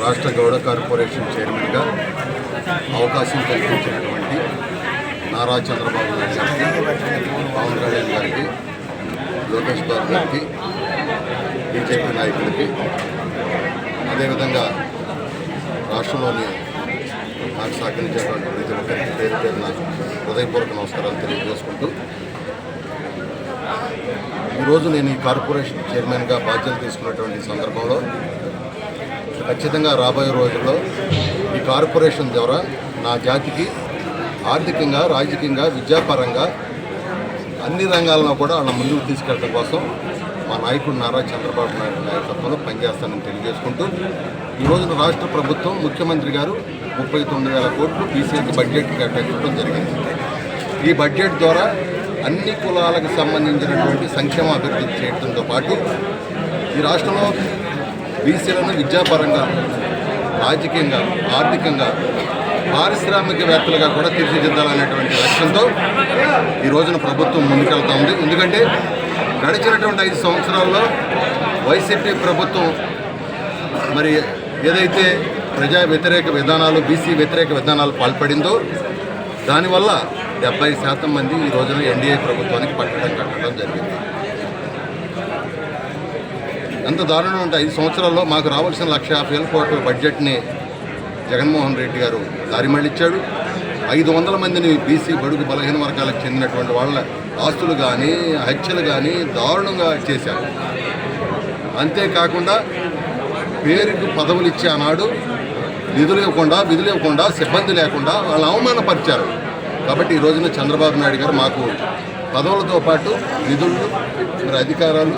రాష్ట్ర గౌడ కార్పొరేషన్ చైర్మన్గా అవకాశం కల్పించినటువంటి నారా చంద్రబాబు నాయుడు గారికి పవన్ కళ్యాణ్ గారికి లోకేష్ బాబు గారికి బీజేపీ నాయకులకి అదేవిధంగా రాష్ట్రంలోని నాకు సహకరించేటువంటి ప్రతి ఒక్కరికి పేరు పేరున హృదయపూర్వక నమస్కారాలు తెలియజేసుకుంటూ ఈరోజు నేను ఈ కార్పొరేషన్ చైర్మన్గా బాధ్యతలు తీసుకున్నటువంటి సందర్భంలో ఖచ్చితంగా రాబోయే రోజుల్లో ఈ కార్పొరేషన్ ద్వారా నా జాతికి ఆర్థికంగా రాజకీయంగా విద్యాపరంగా అన్ని రంగాల్లో కూడా వాళ్ళ ముందుకు తీసుకెళ్ళడం కోసం మా నాయకుడు నారా చంద్రబాబు నాయుడు నాయకత్వంలో పనిచేస్తానని తెలియజేసుకుంటూ ఈ రోజున రాష్ట్ర ప్రభుత్వం ముఖ్యమంత్రి గారు ముప్పై తొమ్మిది వేల కోట్లు బీసీకి బడ్జెట్ కేటాయించడం జరిగింది. ఈ బడ్జెట్ ద్వారా అన్ని కులాలకు సంబంధించినటువంటి సంక్షేమ అభివృద్ధి చేయడంతో పాటు ఈ రాష్ట్రంలో బీసీలను విద్యాపరంగా రాజకీయంగా ఆర్థికంగా పారిశ్రామికవేత్తలుగా కూడా తీర్చిదిద్దాలనేటువంటి లక్ష్యంతో ఈ రోజున ప్రభుత్వం ముందుకెళ్తా ఉంది. ఎందుకంటే గడిచినటువంటి ఐదు సంవత్సరాల్లో వైసీపీ ప్రభుత్వం మరి ఏదైతే ప్రజా వ్యతిరేక విధానాలు బీసీ వ్యతిరేక విధానాలు పాల్పడిందో దానివల్ల డెబ్బై శాతం మంది ఈ రోజున ఎన్డీఏ ప్రభుత్వానికి పట్టడం కట్టడం జరిగింది. ఎంత దారుణం అంటే ఐదు సంవత్సరాల్లో మాకు రావాల్సిన లక్ష యాభై వేల కోట్ల బడ్జెట్ని జగన్మోహన్ రెడ్డి గారు దారి మళ్ళిచ్చాడు. ఐదు వందల మందిని బీసీ బడుగు బలహీన వర్గాలకు చెందినటువంటి వాళ్ళ ఆస్తులు కానీ హత్యలు కానీ దారుణంగా చేశారు. అంతేకాకుండా పేరుకు పదవులు ఇచ్చే ఆనాడు నిధులు ఇవ్వకుండా విధులు ఇవ్వకుండా సిబ్బంది లేకుండా వాళ్ళు అవమానపరిచారు. కాబట్టి ఈ రోజున చంద్రబాబు నాయుడు గారు మాకు పదవులతో పాటు నిధులు మరి అధికారాలు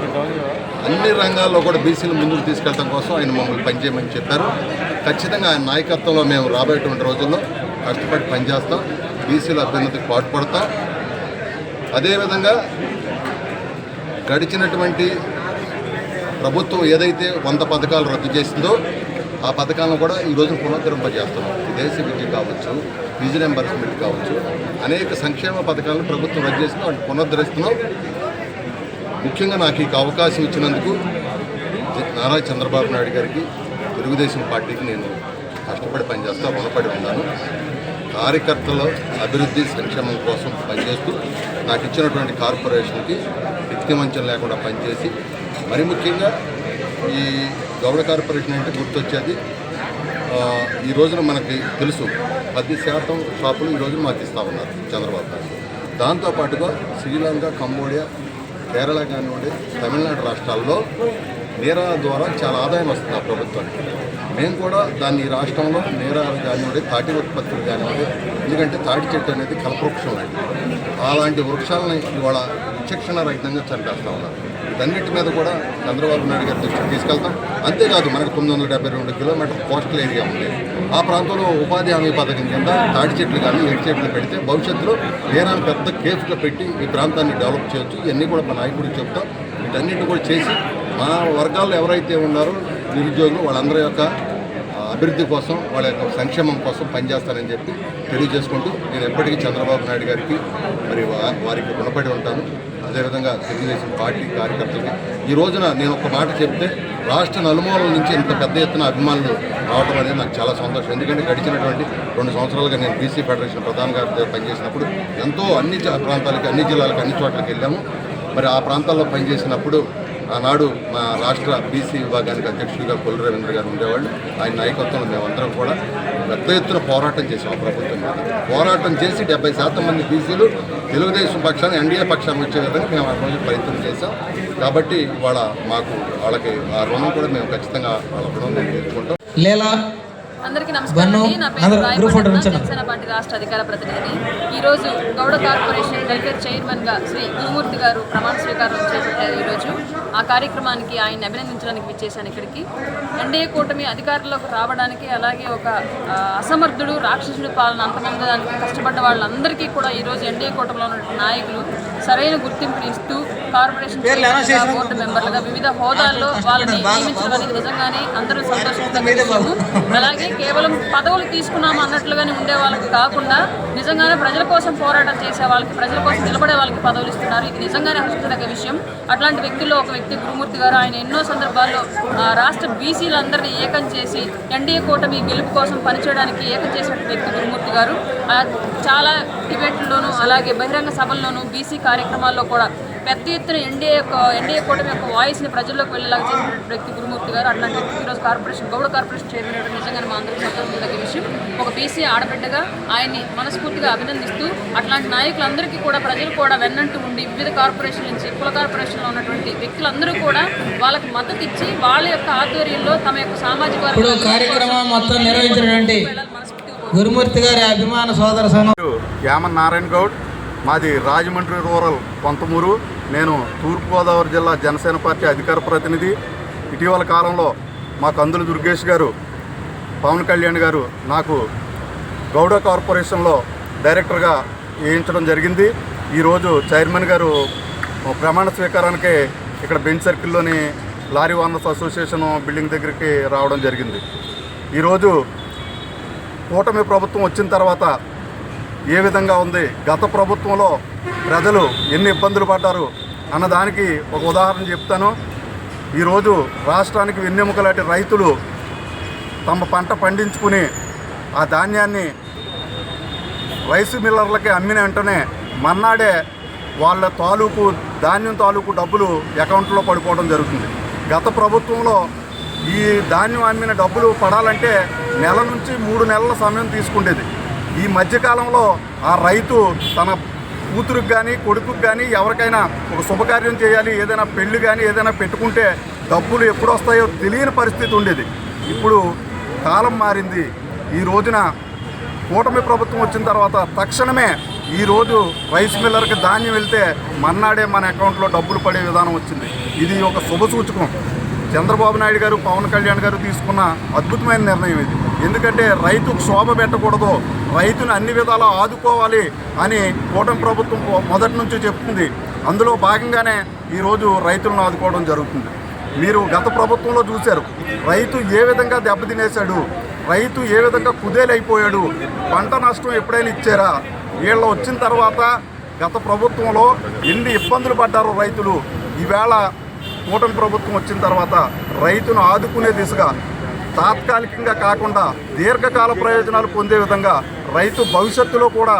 అన్ని రంగాల్లో కూడా బీసీలు ముందుకు తీసుకెళ్ళడం కోసం ఆయన మమ్మల్ని పనిచేయమని చెప్పారు. ఖచ్చితంగా ఆయన నాయకత్వంలో మేము రాబోయేటువంటి రోజుల్లో కష్టపడి పనిచేస్తాం బీసీల అభ్యున్నతికి పాటుపడతాం. అదేవిధంగా గడిచినటువంటి ప్రభుత్వం ఏదైతే వంద పథకాలు రద్దు చేసిందో ఆ పథకాలను కూడా ఈ పునరుద్ధరింపజేస్తున్నాం. దేశ విద్య కావచ్చు ఫీజు రింబర్స్మెంట్ కావచ్చు. అనేక సంక్షేమ పథకాలను ప్రభుత్వం రద్దు చేసిన వాటిని పునరుద్ధరిస్తున్నాం. ముఖ్యంగా నాకు ఈ అవకాశం ఇచ్చినందుకు నారా చంద్రబాబు నాయుడు గారికి తెలుగుదేశం పార్టీకి నేను కష్టపడి పనిచేస్తా రుణపడి ఉన్నాను. కార్యకర్తల అభివృద్ధి సంక్షేమం కోసం పనిచేస్తూ నాకు ఇచ్చినటువంటి కార్పొరేషన్కి వ్యక్తిమంచం లేకుండా పనిచేసి మరి ముఖ్యంగా ఈ గౌడ కార్పొరేషన్ అంటే గుర్తొచ్చేది. ఈ రోజున మనకి తెలుసు పది శాతం షాపులు ఈరోజు మార్చిస్తూ ఉన్నారు చంద్రబాబు నాయుడు. దాంతోపాటుగా శ్రీలంక కంబోడియా కేరళ కానివ్వండి తమిళనాడు రాష్ట్రాల్లో నేరాల ద్వారా చాలా ఆదాయం వస్తుంది ఆ ప్రభుత్వానికి. మేము కూడా దాన్ని ఈ రాష్ట్రంలో నేరాలు కానివ్వండి తాటి ఉత్పత్తులు కానివ్వండి ఎందుకంటే తాటి చెట్టు అనేది కల్పవృక్షం లాంటిది. అలాంటి వృక్షాలని ఇవాళ విచక్షణ రహితంగా చంపేస్తా ఉన్నారు. వీటన్నిటి మీద కూడా చంద్రబాబు నాయుడు గారి దృష్టికి తీసుకెళ్తాం. అంతేకాదు మనకు తొమ్మిది వందల డెబ్బై రెండు కిలోమీటర్ కోస్టల్ ఏరియా ఉంది. ఆ ప్రాంతంలో ఉపాధి హామీ పథకం కింద తాటి చెట్లు కానీ ఏడు చెట్లు పెడితే భవిష్యత్తులో నేరాన్ని పెద్ద కేఫ్గా పెట్టి ఈ ప్రాంతాన్ని డెవలప్ చేయొచ్చు. ఇవన్నీ కూడా మా నాయకుడికి చెప్తాం. వీటన్నిటిని కూడా చేసి మా వర్గాల్లో ఎవరైతే ఉన్నారో నిరుద్యోగులు వాళ్ళందరి యొక్క అభివృద్ధి కోసం వాళ్ళ యొక్క సంక్షేమం కోసం పనిచేస్తానని చెప్పి తెలియజేసుకుంటూ నేను ఎప్పటికీ చంద్రబాబు నాయుడు గారికి మరి వారికి రుణపడి ఉంటాను. అదేవిధంగా తెలుగుదేశం పార్టీ కార్యకర్తలకి. ఈ రోజున నేను ఒక మాట చెప్తే రాష్ట్ర నలుమూలల నుంచి ఇంత పెద్ద ఎత్తున అభిమానులు రావడం అనేది నాకు చాలా సంతోషం. ఎందుకంటే గడిచినటువంటి రెండు సంవత్సరాలుగా నేను బీసీ ఫెడరేషన్ ప్రధాన గారి పనిచేసినప్పుడు ఎంతో అన్ని ప్రాంతాలకి అన్ని జిల్లాలకు అన్ని చోట్లకి వెళ్ళాము. మరి ఆ ప్రాంతాల్లో పనిచేసినప్పుడు ఆనాడు మా రాష్ట్ర బీసీ విభాగానికి అధ్యక్షుడిగా కొల్లు రవీంద్ర గారు ఉండేవాళ్ళు. ఆయన నాయకత్వంలో మేమందరం కూడా పెద్ద ఎత్తున పోరాటం చేసాం ఆ ప్రభుత్వం మీద. పోరాటం చేసి డెబ్బై శాతం మంది బీసీలు తెలుగుదేశం పక్షాన్ని ఎన్డీఏ పక్షాన్ని వచ్చే విధంగా మేము ఆ రోజు ప్రయత్నం చేశాం. కాబట్టి వాళ్ళ మాకు వాళ్ళకి ఆ రుణం కూడా మేము ఖచ్చితంగా వాళ్ళ రుణం మేము తీర్చుకుంటాం లేదా అందరికీ నమస్కారం. నా పేరు రాయపట్నం పార్టీ రాష్ట్ర అధికార ప్రతినిధిని. ఈరోజు గౌడ కార్పొరేషన్ వెల్ఫేర్ చైర్మన్గా శ్రీ గురుమూర్తి గారు ప్రమాణ స్వీకారం చేపట్టారు ఈరోజు ఆ కార్యక్రమానికి ఆయన్ని అభినందించడానికి విచ్చేశాను ఇక్కడికి. ఎన్డీఏ కూటమి అధికారంలోకి రావడానికి అలాగే ఒక అసమర్థుడు రాక్షసుడి పాలన అంతమందడానికి కష్టపడ్డ వాళ్ళందరికీ కూడా ఈరోజు ఎన్డీఏ కూటమిలో ఉన్న నాయకులు సరైన గుర్తింపుని ఇస్తూ కార్పొరేషన్ బోర్డు మెంబర్లుగా వివిధ హోదాల్లో వాళ్ళని నియమించడం అనేది నిజంగానే అందరూ విషయము అలాగే కేవలం పదవులు తీసుకున్నాము అన్నట్లుగానే ఉండే వాళ్ళకి కాకుండా నిజంగానే ప్రజల కోసం పోరాటం చేసే వాళ్ళకి ప్రజల కోసం నిలబడే వాళ్ళకి పదవులు ఇస్తున్నారు. ఇది నిజంగానే హర్షించదగ్గ విషయం. అట్లాంటి వ్యక్తుల్లో ఒక వ్యక్తి గురుమూర్తి గారు ఆయన ఎన్నో సందర్భాల్లో ఆ, రాష్ట్ర బీసీలందరినీ ఏకం చేసి ఎన్డీఏ కూటమి గెలుపు కోసం పనిచేయడానికి ఏకం చేసిన వ్యక్తి గురుమూర్తి గారు. చాలా డిబేట్లలోనూ అలాగే బహిరంగ సభల్లోనూ బీసీ కార్యక్రమాల్లో కూడా పెద్ద ఎత్తున ఎన్డీఏ యొక్క ఎన్డీఏ కూటమి యొక్క వాయిస్ని ప్రజల్లోకి వెళ్ళేలాగా చేసిన వ్యక్తి గురుమూర్తి గారు అట్లాంటి వ్యక్తికి ఈరోజు కార్పొరేషన్ గౌడ కార్పొరేషన్ చైర్మన్ అవ్వడం నిజంగానే మా అందరికీ సంతోషించదగ్గ విషయం ఒక బీసీ ఆడబిడ్డగా ఆయన్ని మనస్ఫూర్తిగా అభినందిస్తూ అట్లాంటి నాయకులందరికీ కూడా ప్రజలు కూడా వెన్నంటూ ఉండి వివిధ కార్పొరేషన్ నుంచి కుల కార్పొరేషన్లో ఉన్నటువంటి వ్యక్తులందరూ కూడా వాళ్ళకి మద్దతు ఇచ్చి వాళ్ళ యొక్క ఆధ్వర్యంలో తమ యొక్క సామాజిక కార్యక్రమం మొత్తం నిర్వహించినటువంటి గురుమూర్తి గారి అభిమాన సోదర యామన్ నారాయణ గౌడ్ మాది రాజమండ్రి రూరల్ కొంతమూరు నేను తూర్పుగోదావరి జిల్లా జనసేన పార్టీ అధికార ప్రతినిధి. ఇటీవల కాలంలో మా కందులు దుర్గేష్ గారు పవన్ కళ్యాణ్ గారు నాకు గౌడ కార్పొరేషన్లో డైరెక్టర్గా వేయించడం జరిగింది. ఈరోజు చైర్మన్ గారు ప్రమాణ స్వీకారానికి ఇక్కడ బెంచ్ సర్కిల్లోని లారీ ఓనర్స్ అసోసియేషన్ బిల్డింగ్ దగ్గరికి రావడం జరిగింది. ఈరోజు కూటమి ప్రభుత్వం వచ్చిన తర్వాత ఏ విధంగా ఉంది? గత ప్రభుత్వంలో ప్రజలు ఎన్ని ఇబ్బందులు పడ్డారు? అన్నదానికి ఒక ఉదాహరణ చెప్తాను. ఈరోజు రాష్ట్రానికి వెన్నెముక లాంటి రైతులు తమ పంట పండించుకుని ఆ ధాన్యాన్ని రైస్ మిల్లర్లకి అమ్మిన వెంటనే మన్నాడే వాళ్ళ తాలూకు ధాన్యం తాలూకు డబ్బులు అకౌంట్లో పడిపోవడం జరుగుతుంది. గత ప్రభుత్వంలో ఈ ధాన్యం అమ్మిన డబ్బులు పడాలంటే నెల నుంచి మూడు నెలల సమయం తీసుకుండేది. ఈ మధ్యకాలంలో ఆ రైతు తన కూతురుకు కానీ కొడుకుకు కానీ ఎవరికైనా ఒక శుభకార్యం చేయాలి ఏదైనా పెళ్ళి కానీ ఏదైనా పెట్టుకుంటే డబ్బులు ఎప్పుడు వస్తాయో తెలియని పరిస్థితి ఉండేది. ఇప్పుడు కాలం మారింది. ఈ రోజున కూటమి ప్రభుత్వం వచ్చిన తర్వాత తక్షణమే ఈరోజు రైస్ మిల్లర్కి ధాన్యం వెళ్తే మన్నాడే మన అకౌంట్లో డబ్బులు పడే విధానం వచ్చింది. ఇది ఒక శుభ సూచకం. చంద్రబాబు నాయుడు గారు పవన్ కళ్యాణ్ గారు తీసుకున్న అద్భుతమైన నిర్ణయం ఇది. ఎందుకంటే రైతుకు శోభ పెట్టకూడదు రైతును అన్ని విధాలా ఆదుకోవాలి అని కూటమి ప్రభుత్వం మొదటి నుంచి చెప్తుంది. అందులో భాగంగానే ఈరోజు రైతులను ఆదుకోవడం జరుగుతుంది. మీరు గత ప్రభుత్వంలో చూశారు రైతు ఏ విధంగా దెబ్బతినేశాడు రైతు ఏ విధంగా కుదేలైపోయాడు పంట నష్టం ఎప్పుడైనా ఇచ్చారా? వీళ్ళు వచ్చిన తర్వాత గత ప్రభుత్వంలో ఎన్ని ఇబ్బందులు పడ్డారు రైతులు ఈవేళ కూటమి ప్రభుత్వం వచ్చిన తర్వాత రైతును ఆదుకునే దిశగా తాత్కాలికంగా కాకుండా దీర్ఘకాల ప్రయోజనాలు పొందే విధంగా రైతు భవిష్యత్తులో కూడా